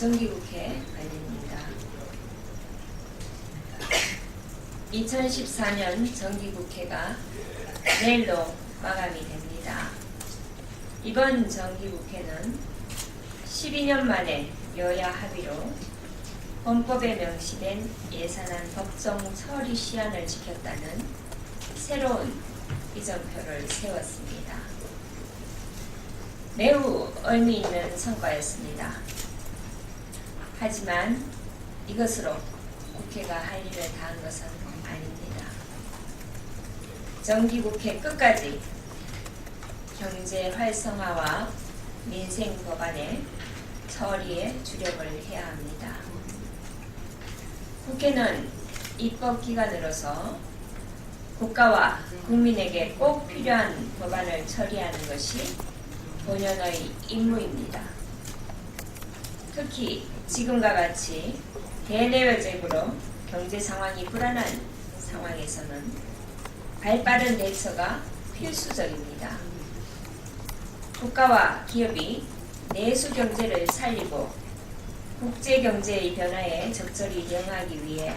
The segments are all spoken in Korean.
정기국회 관련입니다. 2014년 정기국회가 내일로 마감이 됩니다. 이번 정기국회는 12년 만에 여야 합의로 헌법에 명시된 예산안 법정 처리 시한을 지켰다는 새로운 이정표를 세웠습니다. 매우 의미 있는 성과였습니다. 하지만 이것으로 국회가 할 일을 다한 것은 아닙니다. 정기국회 끝까지 경제 활성화와 민생 법안의 처리에 주력을 해야 합니다. 국회는 입법 기관으로서 국가와 국민에게 꼭 필요한 법안을 처리하는 것이 본연의 임무입니다. 특히 지금과 같이 대내외적으로 경제 상황이 불안한 상황에서는 발빠른 대처가 필수적입니다. 국가와 기업이 내수 경제를 살리고 국제 경제의 변화에 적절히 대응하기 위해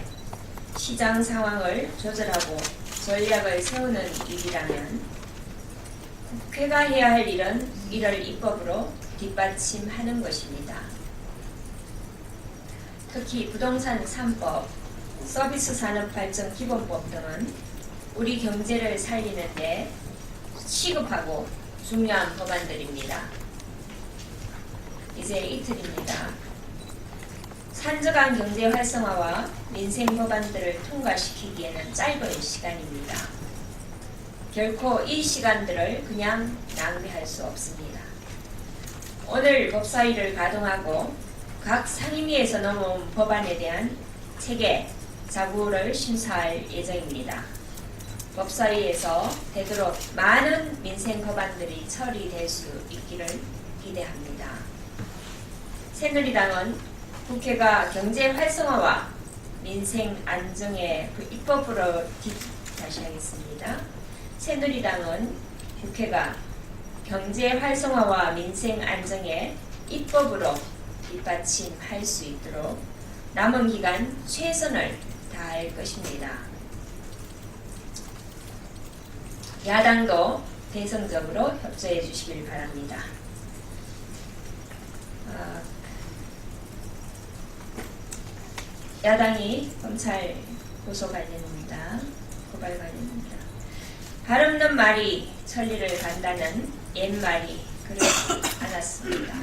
시장 상황을 조절하고 전략을 세우는 일이라면 국회가 해야 할 일은 이를 입법으로 뒷받침하는 것입니다. 특히 부동산 3법, 서비스 산업 발전 기본법 등은 우리 경제를 살리는데 시급하고 중요한 법안들입니다. 이제 이틀입니다. 산적한 경제 활성화와 민생 법안들을 통과시키기에는 짧은 시간입니다. 결코 이 시간들을 그냥 낭비할 수 없습니다. 오늘 법사위를 가동하고 각 상임위에서 넘어온 법안에 대한 체계, 자구를 심사할 예정입니다. 법사위에서 되도록 많은 민생 법안들이 처리될 수 있기를 기대합니다. 새누리당은 국회가 경제 활성화와 민생 안정에 그 입법으로 뒷, 다시 하겠습니다. 새누리당은 국회가 경제 활성화와 민생 안정에 입법으로 뒷받침할 수 있도록 남은 기간 최선을 다할 것입니다. 야당도 대성적으로 협조해 주시길 바랍니다. 아, 야당이 검찰 고소 관련입니다. 고발 관련입니다. 발 없는 말이 천리를 간다는 옛말이 그렇지 않았습니다.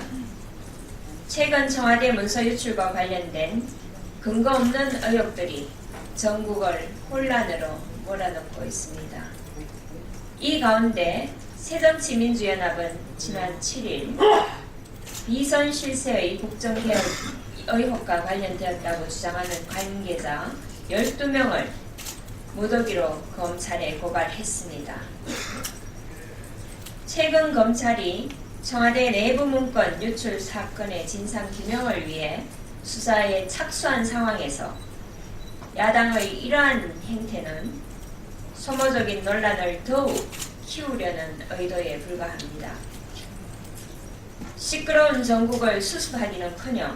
최근 청와대 문서 유출과 관련된 근거 없는 의혹들이 전국을 혼란으로 몰아넣고 있습니다. 이 가운데 새정치민주연합은 지난 7일 비선 실세의 국정개혁 의혹과 관련되었다고 주장하는 관계자 12명을 무더기로 검찰에 고발했습니다. 최근 검찰이 청와대 내부 문건 유출 사건의 진상 규명을 위해 수사에 착수한 상황에서 야당의 이러한 행태는 소모적인 논란을 더욱 키우려는 의도에 불과합니다. 시끄러운 전국을 수습하기는커녕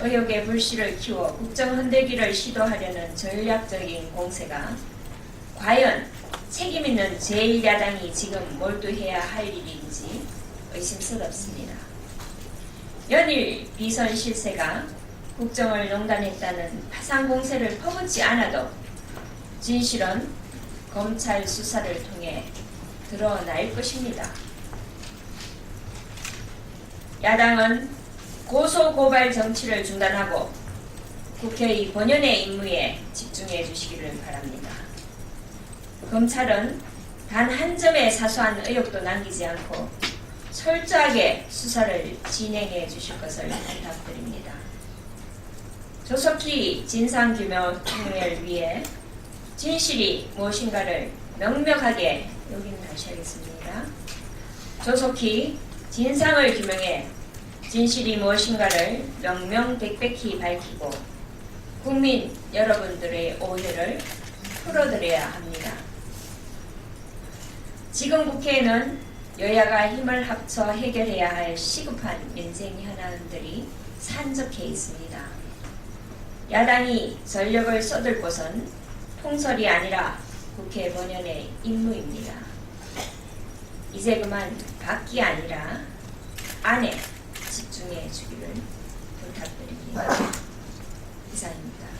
의혹의 불씨를 키워 국정 흔들기를 시도하려는 전략적인 공세가 과연 책임 있는 제1야당이 지금 몰두해야 할 일인지 의심스럽습니다. 연일 비선 실세가 국정을 농단했다는 파상 공세를 퍼붓지 않아도 진실은 검찰 수사를 통해 드러날 것입니다. 야당은 고소 고발 정치를 중단하고 국회의 본연의 임무에 집중해 주시기를 바랍니다. 검찰은 단 한 점의 사소한 의혹도 남기지 않고 철저하게 수사를 진행해 주실 것을 부탁드립니다. 조속히 진상규명을 위해 진실이 무엇인가를 명명하게 여기는 다시 하겠습니다. 조속히 진상을 규명해 진실이 무엇인가를 명명백백히 밝히고 국민 여러분들의 오해를 풀어드려야 합니다. 지금 국회에는 여야가 힘을 합쳐 해결해야 할 시급한 민생 현안들이 산적해 있습니다. 야당이 전력을 쏟을 곳은 통설이 아니라 국회 본연의 임무입니다. 이제 그만 밖이 아니라 안에 집중해 주기를 부탁드립니다. 이상입니다.